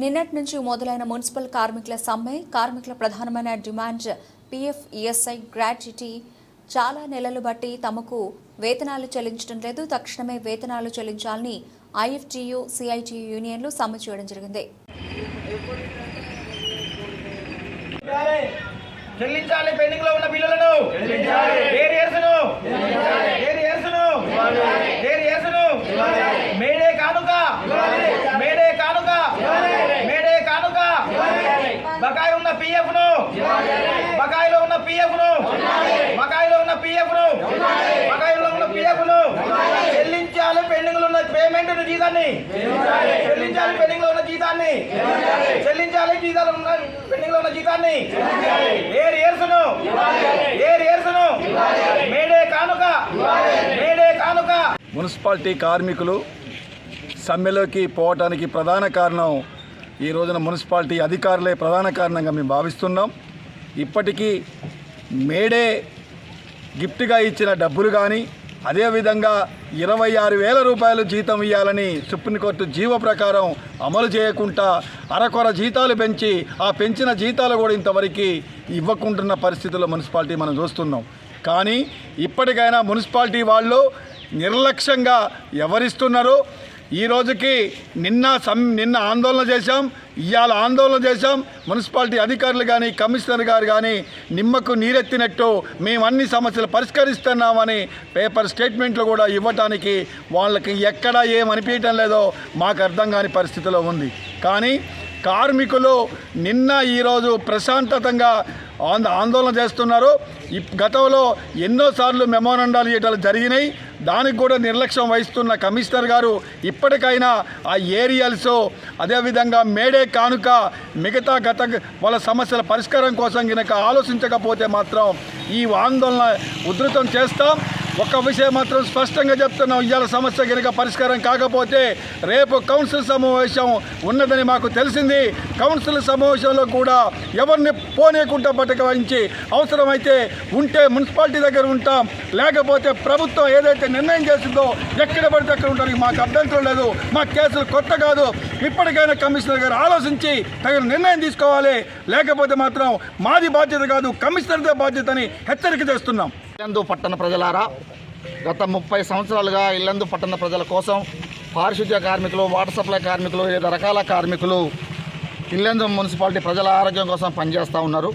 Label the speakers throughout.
Speaker 1: నిన్నటి నుంచి మొదలైన మున్సిపల్ కార్మికుల సమ్మె కార్మికుల ప్రధానమైన డిమాండ్ పీఎఫ్ ఈఎస్ఐ గ్రాట్యుటీ. చాలా నెలలు బట్టి తమకు వేతనాలు చెల్లించడం లేదు. తక్షణమే వేతనాలు చెల్లించాలని ఐఎఫ్టీయు సిఐటియు యూనియన్లు సమ్మె చేయడం జరిగింది.
Speaker 2: చెల్లించాలి. పెండింగ్లో ఉన్న బిల్లులను ఏరియాసును ఏరియాసును ఏరియాసును మేడే కానుక మేడే కానుక మేడే కానుక బకాయి ఉన్న పిఎఫ్ను బకాయిలో ఉన్న పిఎఫ్ను బకాయిలో ఉన్న పిఎఫ్ను బకాయిలో ఉన్న పిఎఫ్ను చెల్లించాలి పెండింగ్ లో ఉన్న జీతాన్ని. చెల్లించాలి. పెండింగ్లో ఉన్న జీతాన్ని. చెల్లించాలి. జీతాలు ఉన్న పెండింగ్లో ఉన్న జీతాన్ని. ఏర్ ఏర్సును ఏర్ ఏర్సును మేడే కానుక. మేడే కానుక.
Speaker 3: మున్సిపాలిటీ కార్మికులు సమ్మెలోకి పోవటానికి ప్రధాన కారణం ఈ రోజున మున్సిపాలిటీ అధికారులే ప్రధాన కారణంగా మేము భావిస్తున్నాం. ఇప్పటికీ మేడే గిఫ్ట్గా ఇచ్చిన డబ్బులు కానీ అదేవిధంగా ఇరవై ఆరు వేల రూపాయలు జీతం ఇవ్వాలని సుప్రీంకోర్టు జీవ ప్రకారం అమలు చేయకుండా అరకొర జీతాలు పెంచి ఆ పెంచిన జీతాలు కూడా ఇంతవరకు ఇవ్వకుంటున్న పరిస్థితుల్లో మున్సిపాలిటీ మనం చూస్తున్నాం. కానీ ఇప్పటికైనా మున్సిపాలిటీ వాళ్ళు నిర్లక్ష్యంగా ఎవరిస్తున్నారో ఈ రోజుకి నిన్న సం నిన్న ఆందోళన చేశాం ఇవాళ ఆందోళన చేశాం. మున్సిపాలిటీ అధికారులు కానీ కమిషనర్ గారు కానీ నిమ్మకు నీరెత్తినట్టు మేము అన్ని సమస్యలు పరిష్కరిస్తున్నామని పేపర్ స్టేట్మెంట్లు కూడా ఇవ్వటానికి వాళ్ళకి ఎక్కడ ఏం లేదో మాకు అర్థం కాని పరిస్థితిలో ఉంది. కానీ కార్మికులు నిన్న ఈరోజు ప్రశాంతతంగా ఆందోళన చేస్తున్నారు. గతంలో ఎన్నోసార్లు మెమోరండాలు ఇవ్వడాలు జరిగినాయి. దానికి కూడా నిర్లక్ష్యం వహిస్తున్న కమిషనర్ గారు ఇప్పటికైనా ఆ ఏరియాల్స్ అదేవిధంగా మేడే కానుక మిగతా గత వాళ్ళ సమస్యల పరిష్కారం కోసం కనుక ఆలోచించకపోతే మాత్రం ఈ ఆందోళన ఉధృతం చేస్తాం. ఒక విషయం మాత్రం స్పష్టంగా చెప్తున్నాం. ఇవాళ సమస్య కనుక పరిష్కారం కాకపోతే రేపు కౌన్సిల్ సమావేశం ఉన్నదని మాకు తెలిసింది. కౌన్సిల్ సమావేశంలో కూడా ఎవరిని పోనీయకుండా పట్టక వహించి అవసరమైతే ఉంటే మున్సిపాలిటీ దగ్గర ఉంటాం. లేకపోతే ప్రభుత్వం ఏదైతే నిర్ణయం చేసిందో ఎక్కడ పడితే అక్కడ ఉంటారు మాకు అభ్యంతరం లేదు. మా కేసులు కొత్త కాదు. ఇప్పటికైనా కమిషనర్ గారు ఆలోచించి తగిన నిర్ణయం తీసుకోవాలి. లేకపోతే మాత్రం మాది బాధ్యత కాదు. కమిషనర్దే బాధ్యతని హెచ్చరిక చేస్తున్నాం.
Speaker 4: ఇల్లందు పట్టణ ప్రజలారా గత ముప్పై సంవత్సరాలుగా ఇల్లందు పట్టణ ప్రజల కోసం పారిశుద్ధ్య కార్మికులు వాటర్ సప్లై కార్మికులు వివిధ రకాల కార్మికులు ఇల్లందు మున్సిపాలిటీ ప్రజల ఆరోగ్యం కోసం పనిచేస్తూ ఉన్నారు.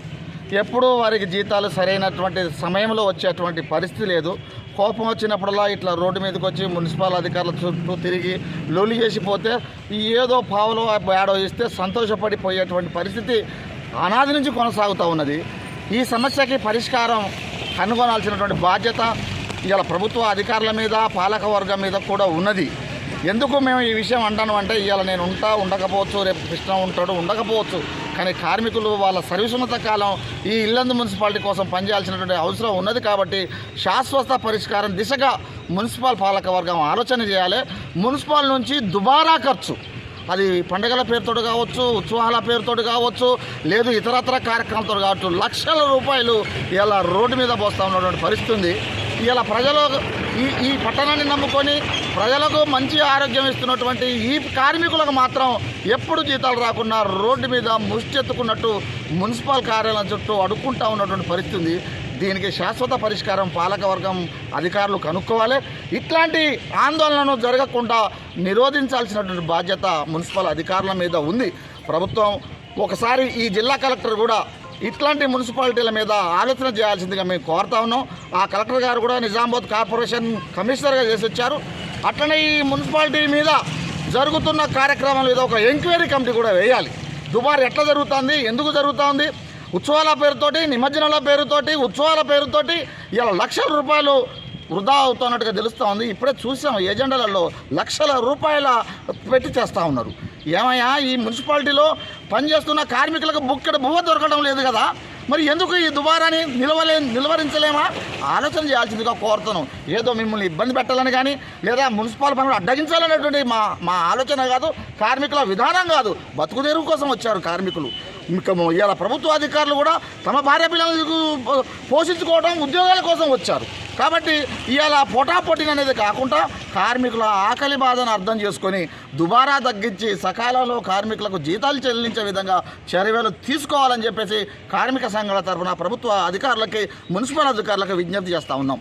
Speaker 4: ఎప్పుడూ వారికి జీతాలు సరైనటువంటి సమయంలో వచ్చేటువంటి పరిస్థితి లేదు. కోపం వచ్చినప్పుడల్లా ఇట్లా రోడ్డు మీదకి వచ్చి మున్సిపల్ అధికారుల చుట్టూ తిరిగి లొలి చేసిపోతే ఈ ఏదో పావులో బేడో ఇస్తే సంతోషపడిపోయేటువంటి పరిస్థితి అనాది నుంచి కొనసాగుతూ ఉన్నది. ఈ సమస్యకి పరిష్కారం కనుగొనాల్సినటువంటి బాధ్యత ఇవాళ ప్రభుత్వ అధికారుల మీద పాలక వర్గం మీద కూడా ఉన్నది. ఎందుకు మేము ఈ విషయం అంటాను అంటే ఇవాళ నేను ఉంటా ఉండకపోవచ్చు రేపు కృష్ణ ఉంటాడు ఉండకపోవచ్చు. కానీ కార్మికులు వాళ్ళ సర్వీసున్నత కాలం ఈ ఇల్లందు మున్సిపాలిటీ కోసం పనిచేయాల్సినటువంటి అవసరం ఉన్నది కాబట్టి శాశ్వత పరిష్కారం దిశగా మున్సిపల్ పాలకవర్గం ఆలోచన చేయాలి. మున్సిపల్ నుంచి దుబారా ఖర్చు. అది పండుగల పేరుతో కావచ్చు ఉత్సవాల పేరుతో కావచ్చు లేదు ఇతరత్ర కార్యక్రమాలతో కావచ్చు లక్షల రూపాయలు ఇలా రోడ్డు మీద పోస్తూ ఉన్నటువంటి పరిస్థితి ఉంది ఇలా ప్రజలు ఈ ఈ పట్టణాన్ని నమ్ముకొని ప్రజలకు మంచి ఆరోగ్యం ఇస్తున్నటువంటి ఈ కార్మికులకు మాత్రం ఎప్పుడు జీతాలు రాకుండా రోడ్డు మీద ముష్టెత్తుకున్నట్టు మున్సిపల్ కార్యాలయం చుట్టూ అడుక్కుంటా ఉన్నటువంటి పరిస్థితి ఉంది దీనికి శాశ్వత పరిష్కారం పాలకవర్గం అధికారులు కనుక్కోవాలి. ఇట్లాంటి ఆందోళనను జరగకుండా నిరోధించాల్సినటువంటి బాధ్యత మున్సిపల్ అధికారుల మీద ఉంది. ప్రభుత్వం ఒకసారి ఈ జిల్లా కలెక్టర్ కూడా ఇట్లాంటి మున్సిపాలిటీల మీద ఆలోచన చేయాల్సిందిగా మేము కోరుతా ఉన్నాం. ఆ కలెక్టర్ గారు కూడా నిజామాబాద్ కార్పొరేషన్ కమిషనర్గా చేసి వచ్చారు అట్లనే ఈ మున్సిపాలిటీ మీద జరుగుతున్న కార్యక్రమం మీద ఒక ఎంక్వైరీ కమిటీ కూడా వేయాలి. దుబారు ఎట్లా జరుగుతుంది? ఎందుకు జరుగుతుంది? ఉత్సవాల పేరుతోటి నిమజ్జనాల పేరుతోటి ఉత్సవాల పేరుతోటి ఇలా లక్షల రూపాయలు వృధా అవుతున్నట్టుగా తెలుస్తూ ఉంది. ఇప్పుడే చూసాం ఏజెండాలలో లక్షల రూపాయల పెట్టి చేస్తూ ఉన్నారు. ఏమయ్యా ఈ మున్సిపాలిటీలో పనిచేస్తున్న కార్మికులకు బుక్కడి బువ్వ దొరకడం లేదు కదా. మరి ఎందుకు ఈ దుబారాని నిలవలే నిలువరించలేమా? ఆలోచన చేయాల్సిందిగా కోరుతాను ఏదో మిమ్మల్ని ఇబ్బంది పెట్టాలని కానీ లేదా మున్సిపల్ పనులు అడ్డగించాలనేటువంటి మా మా ఆలోచన కాదు కార్మికుల విధానం కాదు. బతుకుదేరు కోసం వచ్చారు కార్మికులు. ఇంకా ఇవాళ ప్రభుత్వ అధికారులు కూడా తమ భార్య పిల్లలకు పోషించుకోవడం ఉద్యోగాల కోసం వచ్చారు. కాబట్టి ఇవాళ పొటాపొటిన్ అనేది కాకుండా కార్మికుల ఆకలి బాధను అర్థం చేసుకొని దుబారా తగ్గించి సకాలంలో కార్మికులకు జీతాలు చెల్లించే విధంగా చర్యలు తీసుకోవాలని చెప్పేసి కార్మిక సంఘాల తరఫున ప్రభుత్వ అధికారులకి మున్సిపల్ అధికారులకు విజ్ఞప్తి చేస్తూ ఉన్నాం.